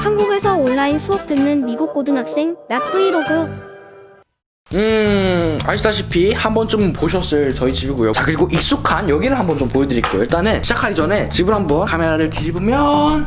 한국에서 온라인 수업 듣는 미국 고등학생 약 브이로그. 음 아시다시피 한 번쯤 보셨을 저희 집이고요. 자 그리고 익숙한 여기를 한번 좀 보여드릴게요. 일단은 시작하기 전에 집을 한번 카메라를 뒤집으면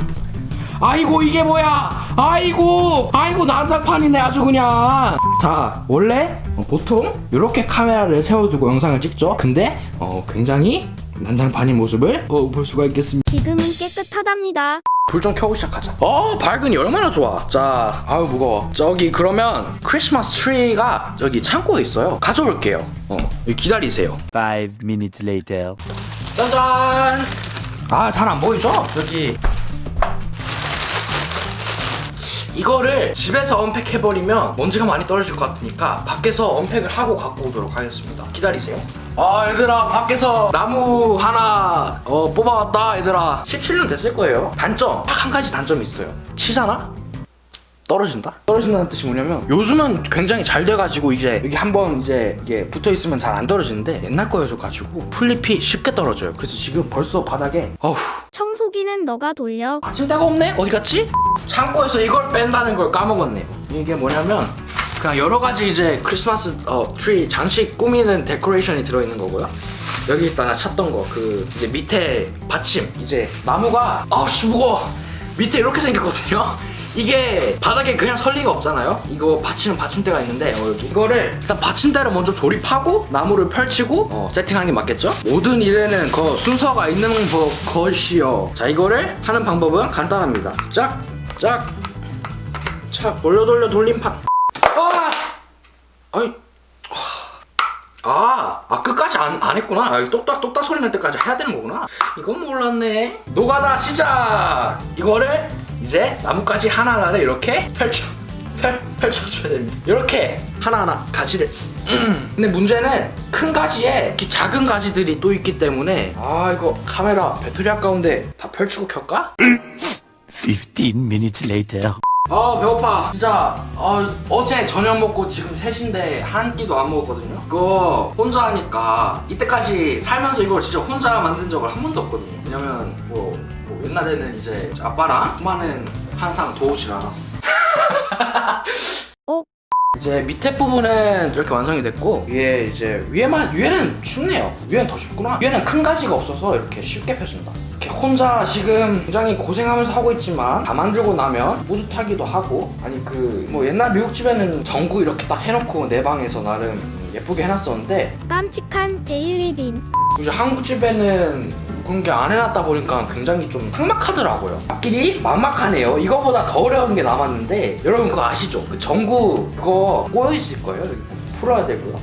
아이고 이게 뭐야? 아이고 아이고 난장판이네 아주 그냥. 자 원래 어, 보통 이렇게 카메라를 세워두고 영상을 찍죠. 근데 어 굉장히 난장판인 모습을 어, 볼 수가 있겠습니다. 지금은 깨끗하답니다. 불 좀 켜고 시작하자. 어, 밝은이 얼마나 좋아. 자, 아유 무거워. 저기 그러면 크리스마스 트리가 저기 창고에 있어요. 가져올게요. 어, 여기 기다리세요. Five minutes later. 짜잔. 아, 잘 안 보이죠? 저기. 이거를 집에서 언팩해버리면 먼지가 많이 떨어질 것 같으니까 밖에서 언팩을 하고 갖고 오도록 하겠습니다. 기다리세요. 아, 얘들아, 밖에서 나무 하나 어, 뽑아왔다, 얘들아. 17년 됐을 거예요. 단점, 딱 한 가지 단점이 있어요. 치잖아? 떨어진다? 떨어진다는 뜻이 뭐냐면 요즘은 굉장히 잘 돼가지고 이제 여기 한번 이제 이게 붙어 있으면 잘 안 떨어지는데 옛날 거여서 가지고 플립이 쉽게 떨어져요. 그래서 지금 벌써 바닥에 어후 청소기는 너가 돌려. 받침대가 없네? 어디 갔지? 창고에서 이걸 뺀다는 걸 까먹었네요. 이게 뭐냐면 그냥 여러 가지 이제 크리스마스 어, 트리 장식 꾸미는 데코레이션이 들어있는 거고요. 여기 있다 나 찾던 거 그 이제 밑에 받침 이제 나무가 아씨 무거워 밑에 이렇게 생겼거든요. 이게 바닥에 그냥 설 리가 없잖아요. 이거 받치는 받침대가 있는데 어, 여기 이거를 일단 받침대를 먼저 조립하고 나무를 펼치고 어, 세팅하는 게 맞겠죠? 모든 일에는 그 순서가 있는 법 것이요. 자 이거를 하는 방법은 간단합니다. 짝, 짝, 짝 돌려 돌려 돌림판. 아, 아이. 아, 아 끝까지 안, 안 했구나. 아, 똑딱 똑딱 소리 날 때까지 해야 되는 거구나. 이건 몰랐네. 노가다 시작. 이거를 이제 나뭇가지 하나하나를 이렇게 펼쳐 펼, 펼쳐줘야 됩니다. 이렇게 하나하나 가지를. 음. 근데 문제는 큰 가지에 이렇게 작은 가지들이 또 있기 때문에 아 이거 카메라 배터리 아까운데 다 펼치고 켤까? Fifteen minutes later. 아 배고파. 진짜 아, 어제 저녁 먹고 지금 3시인데 한 끼도 안 먹었거든요? 이거 혼자 하니까 이때까지 살면서 이걸 진짜 혼자 만든 적을 한 번도 없거든요. 왜냐면 뭐, 뭐 옛날에는 이제 아빠랑 엄마는 항상 도우질 않았어 어? 이제 밑에 부분은 이렇게 완성이 됐고 위에 이제 위에만 위에는 쉽네요. 위에는 더 쉽구나. 위에는 큰 가지가 없어서 이렇게 쉽게 펴진다. 이렇게 혼자 지금 굉장히 고생하면서 하고 있지만 다 만들고 나면 뿌듯하기도 하고 아니 그 뭐 옛날 미국 집에는 전구 이렇게 딱 해놓고 내 방에서 나름 예쁘게 해놨었는데 깜찍한 데일리빈. 이제 한국 집에는 그런 게 안 해놨다 보니까 굉장히 좀 삭막하더라고요. 앞길이 막막하네요. 이거보다 더 어려운 게 남았는데 여러분 그거 아시죠? 그 전구 그거 꼬여 있을 거예요. 풀어야 되고요.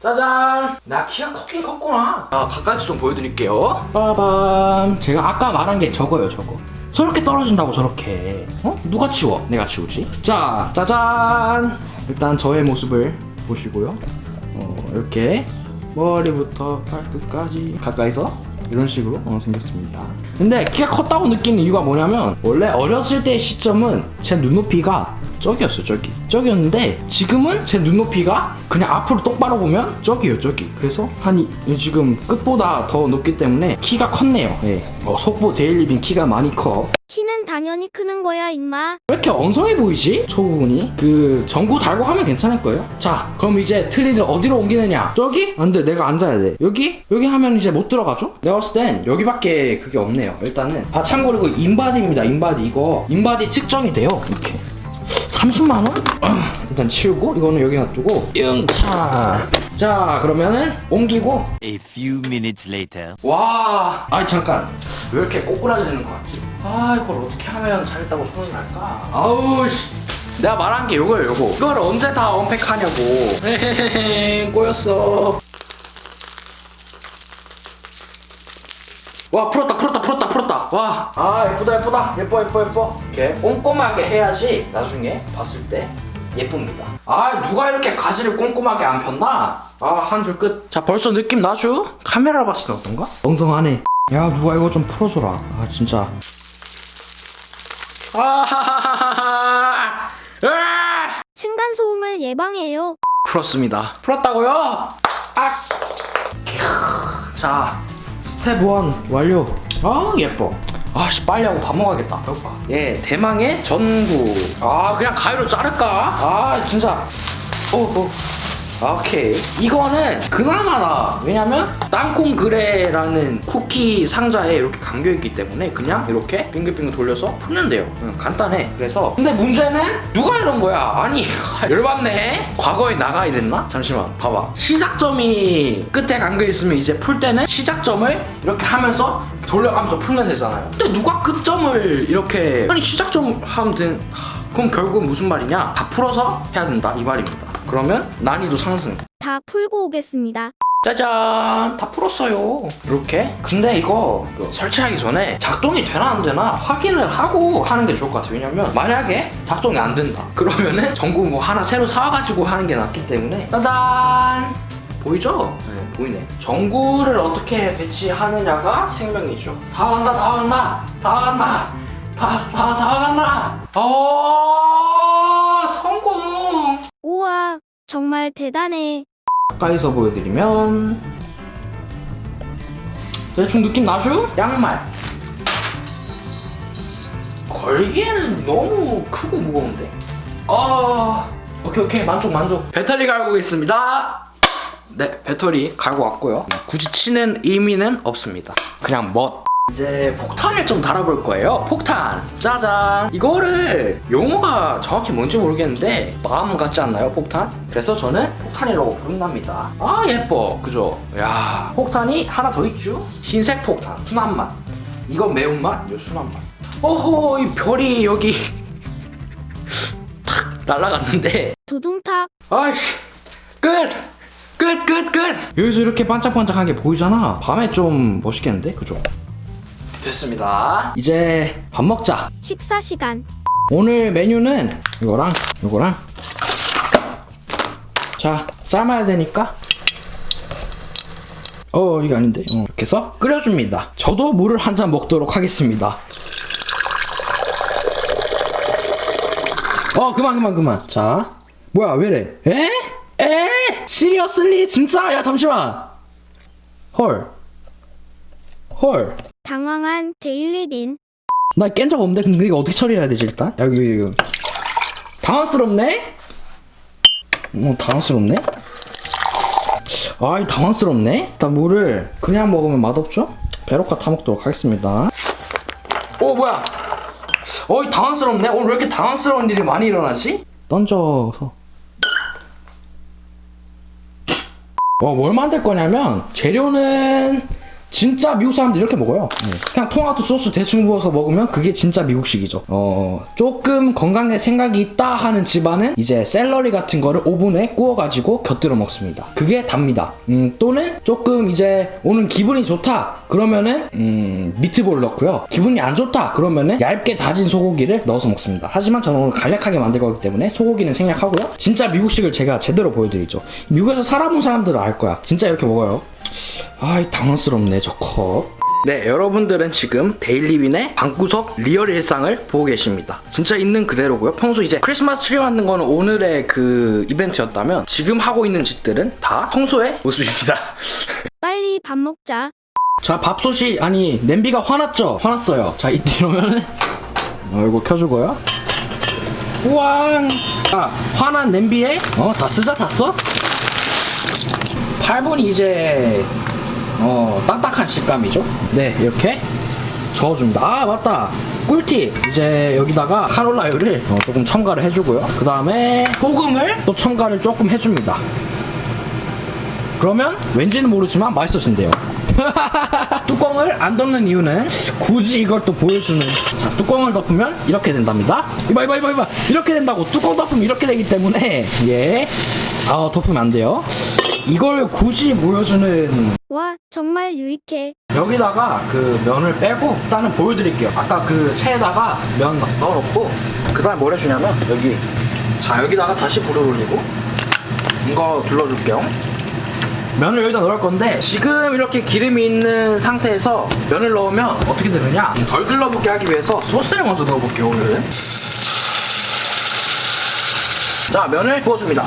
짜잔! 나 키가 컸긴 컸구나. 아, 가까이서 좀 보여드릴게요. 빠밤. 제가 아까 말한 게 저거예요, 저거. 저렇게 떨어진다고 저렇게. 어? 누가 치워? 내가 치우지. 자, 짜잔! 일단 저의 모습을 보시고요. 어, 이렇게 머리부터 발끝까지. 가까이서? 이런 식으로? 어, 생겼습니다. 근데 키가 컸다고 느끼는 이유가 뭐냐면 원래 어렸을 때의 시점은 제 눈높이가 저기였어요 저기 저기였는데 지금은 제 눈높이가 그냥 앞으로 똑바로 보면 저기요 저기 그래서 한 이- 지금 끝보다 더 높기 때문에 키가 컸네요 예. 어, 속보 데일리빈 키가 많이 커 키는 당연히 크는 거야, 임마. 왜 이렇게 엉성해 보이지? 저 부분이 그 전구 달고 하면 괜찮을 거예요 자 그럼 이제 트리를 어디로 옮기느냐 저기? 안돼 내가 앉아야 돼 여기? 여기 하면 이제 못 들어가죠? 내가 봤을 땐 여기밖에 그게 없네요 일단은 아 참고로 이거 인바디입니다 인바디 이거 인바디 측정이 돼요 이렇게 30만원? 일단 치우고 이거는 여기 놔두고 영차 자 그러면은 옮기고 A few minutes later. 와, 아니 잠깐 왜 이렇게 꼬꾸라지는 것 같지? 아 이걸 어떻게 하면 잘했다고 소문이 날까? 아우 씨, 내가 말한 게 요거예요 요거. 이걸 언제 다 언팩하냐고. 헤헤헤 꼬였어. 와 풀었다 풀었다 와 아 예쁘다 예쁘다 예뻐 예뻐 예뻐 이렇게 꼼꼼하게 해야지 나중에 봤을 때 예쁩니다 아 누가 이렇게 가지를 꼼꼼하게 안 폈나 아 한 줄 끝 자 벌써 느낌 나죠 카메라 봤을 때 어떤가 엉성하네 야 누가 이거 좀 풀어줘라 아 진짜 아하하하하 으아! 층간 소음을 예방해요. 풀었습니다. 풀었다고요? 아! 자, 스텝 1 완료. 아, 예뻐. 아씨 빨리 하고 밥 먹어야겠다. 배고파. 예 대망의 전구. 아 그냥 가위로 자를까? 아 진짜 오오 오케이. 이거는 그나마 나 왜냐면 땅콩 그레라는 쿠키 상자에 이렇게 감겨 있기 때문에 그냥 이렇게 빙글빙글 돌려서 풀면 돼요. 응, 간단해. 그래서 근데 문제는 누가 이런 거야? 아니 열받네. 과거에 나가야 됐나? 잠시만 봐봐. 시작점이 끝에 감겨 있으면 이제 풀 때는 시작점을 이렇게 하면서 돌려가면서 풀면 되잖아요. 근데 누가 끝점을 이렇게 아니 시작점 하면 된 하, 그럼 결국 무슨 말이냐? 다 풀어서 해야 된다. 이 말입니다 그러면 난이도 상승. 다 풀고 오겠습니다. 짜잔! 다 풀었어요. 이렇게? 근데 이거 이거 설치하기 전에 작동이 되나 안 되나 확인을 하고 하는 게 좋을 것 같아요. 왜냐면 만약에 작동이 안 된다. 그러면은 전구 뭐 하나 새로 사와가지고 하는 게 낫기 때문에. 짜잔! 보이죠? 네 보이네. 전구를 어떻게 배치하느냐가 생명이죠. 다 간다 다 간다! 다 간다! 다다다 간다! 어 성공 우와, 정말 대단해. 가까이서 보여드리면 대충 느낌 나죠? 양말. 걸기에는 너무 크고 무거운데. 아 오케이 오케이. 만족 만족. 배터리 갈고 있습니다. 네 배터리 갈고 왔고요. 굳이 치는 의미는 없습니다. 그냥 멋 이제 폭탄을 좀 달아볼 거예요. 폭탄. 짜잔. 이거를 용어가 정확히 뭔지 모르겠는데 마음 같지 않나요, 폭탄? 그래서 저는 폭탄이라고 부른답니다. 아 예뻐, 그죠? 야, 폭탄이 하나 더 있죠? 흰색 폭탄, 순한 맛. 이건 매운맛, 이거 순한 맛. 어허, 이 별이 여기 탁 날아갔는데. 두둥탁. 아이씨, 끝. 끝, 끝, 끝. 여기서 이렇게 반짝반짝한 게 보이잖아. 밤에 좀 멋있겠는데, 그죠? 됐습니다. 이제 밥 먹자. 식사 시간. 오늘 메뉴는 이거랑 이거랑 자 삶아야 되니까 어 이게 아닌데 어, 이렇게 해서 끓여줍니다. 저도 물을 한 잔 먹도록 하겠습니다. 어 그만 그만 그만 자 뭐야 왜래 에? 에? 시리어슬리 진짜 야 잠시만 헐 헐. 당황한 데일리린. 나 깬 적 없는데 근데 이거 어떻게 처리해야 되지 일단? 야 이거 이거 당황스럽네? 어 당황스럽네? 아이 당황스럽네? 일단 물을 그냥 먹으면 맛없죠? 베로카 타먹도록 하겠습니다 오 뭐야 어이 당황스럽네 오늘 왜 이렇게 당황스러운 일이 많이 일어나지? 던져서 어 뭘 만들 거냐면 재료는 진짜 미국 사람들 이렇게 먹어요. 그냥 토마토 소스 대충 부어서 먹으면 그게 진짜 미국식이죠. 어, 조금 건강에 생각이 있다 하는 집안은 이제 샐러리 같은 거를 오븐에 구워가지고 곁들여 먹습니다. 그게 답니다. 음, 또는 조금 이제 오늘 기분이 좋다 그러면은 음, 미트볼 넣고요. 기분이 안 좋다 그러면은 얇게 다진 소고기를 넣어서 먹습니다. 하지만 저는 오늘 간략하게 만들 거기 때문에 소고기는 생략하고요. 진짜 미국식을 제가 제대로 보여드리죠. 미국에서 살아본 사람들은 알 거야. 진짜 이렇게 먹어요. 아이 당황스럽네 저 컵. 네 여러분들은 지금 데일리빈의 방구석 리얼 일상을 보고 계십니다. 진짜 있는 그대로고요. 평소 이제 크리스마스 트리 만든 거는 오늘의 그 이벤트였다면 지금 하고 있는 짓들은 다 평소의 모습입니다. 빨리 밥 먹자. 자 밥솥이 아니 냄비가 화났죠? 화났어요. 자 이때 이러면은 어 이거 켜주고요. 우왕. 자 화난 냄비에 어 다 쓰자 다 써. 8분이 이제 어 딱딱한 식감이죠. 네 이렇게 저어줍니다. 아 맞다. 꿀팁 이제 여기다가 카놀라유를 어, 조금 첨가를 해주고요. 그 다음에 소금을 또 첨가를 조금 해줍니다. 그러면 왠지는 모르지만 맛있어진대요. 뚜껑을 안 덮는 이유는 굳이 이걸 또 보여주는 자 뚜껑을 덮으면 이렇게 된답니다 이봐 이봐 이봐 이봐 이렇게 된다고 뚜껑 덮으면 이렇게 되기 때문에 예 아 덮으면 안 돼요 이걸 굳이 보여주는 와, 정말 유익해. 여기다가 그 면을 빼고 일단은 보여드릴게요. 아까 그 체에다가 면 넣어놓고 그 다음에 뭘 해주냐면 여기 자 여기다가 다시 불을 올리고 이거 둘러줄게요. 면을 여기다 넣을 건데 지금 이렇게 기름이 있는 상태에서 면을 넣으면 어떻게 되느냐? 덜 들러붙게 하기 위해서 소스를 먼저 넣어볼게요 오늘은. 자 면을 부어줍니다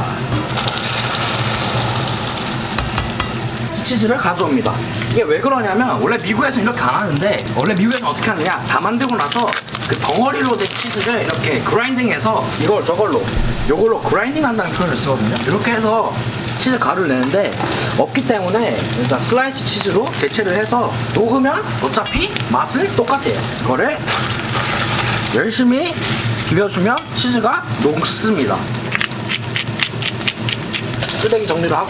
치즈를 가져옵니다. 이게 왜 그러냐면 원래 미국에서 이렇게 안 하는데 원래 미국에서 어떻게 하느냐 다 만들고 나서 그 덩어리로 된 치즈를 이렇게 그라인딩해서 이걸 저걸로 요걸로 그라인딩 한다는 표현을 쓰거든요. 이렇게 해서 치즈 가루를 내는데 없기 때문에 일단 슬라이스 치즈로 대체를 해서 녹으면 어차피 맛은 똑같아요. 이거를 열심히 비벼주면 치즈가 녹습니다. 쓰레기 정리를 하고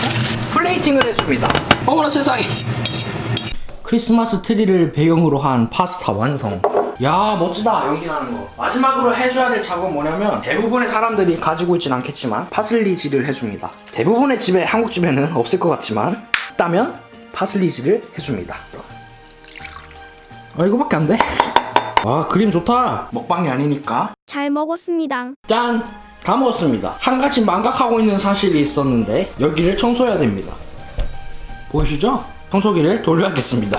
플레이팅을 해줍니다. 어머나 세상에. 크리스마스 트리를 배경으로 한 파스타 완성. 야 멋지다 연기나는 거. 마지막으로 해줘야 될 작업은 뭐냐면 대부분의 사람들이 가지고 있진 않겠지만 파슬리질을 해줍니다. 대부분의 집에 한국 집에는 없을 것 같지만 있다면 파슬리질을 해줍니다. 아 이거밖에 안 돼? 와 그림 좋다. 먹방이 아니니까 잘 먹었습니다. 짠! 다 먹었습니다. 한 가지 망각하고 있는 사실이 있었는데 여기를 청소해야 됩니다. 보이시죠? 청소기를 돌려야겠습니다.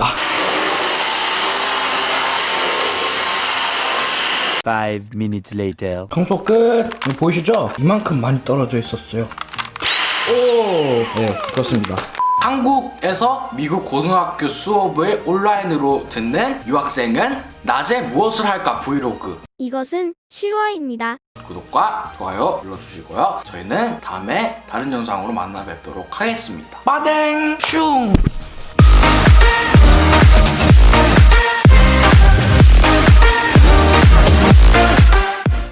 Five minutes later. 청소 끝! 보이시죠? 이만큼 많이 떨어져 있었어요. 오! 네, 그렇습니다. 한국에서 미국 고등학교 수업을 온라인으로 듣는 유학생은 낮에 무엇을 할까 브이로그 이것은 실화입니다. 구독과 좋아요 눌러주시고요. 저희는 다음에 다른 영상으로 만나 뵙도록 하겠습니다. 빠댕! 슝!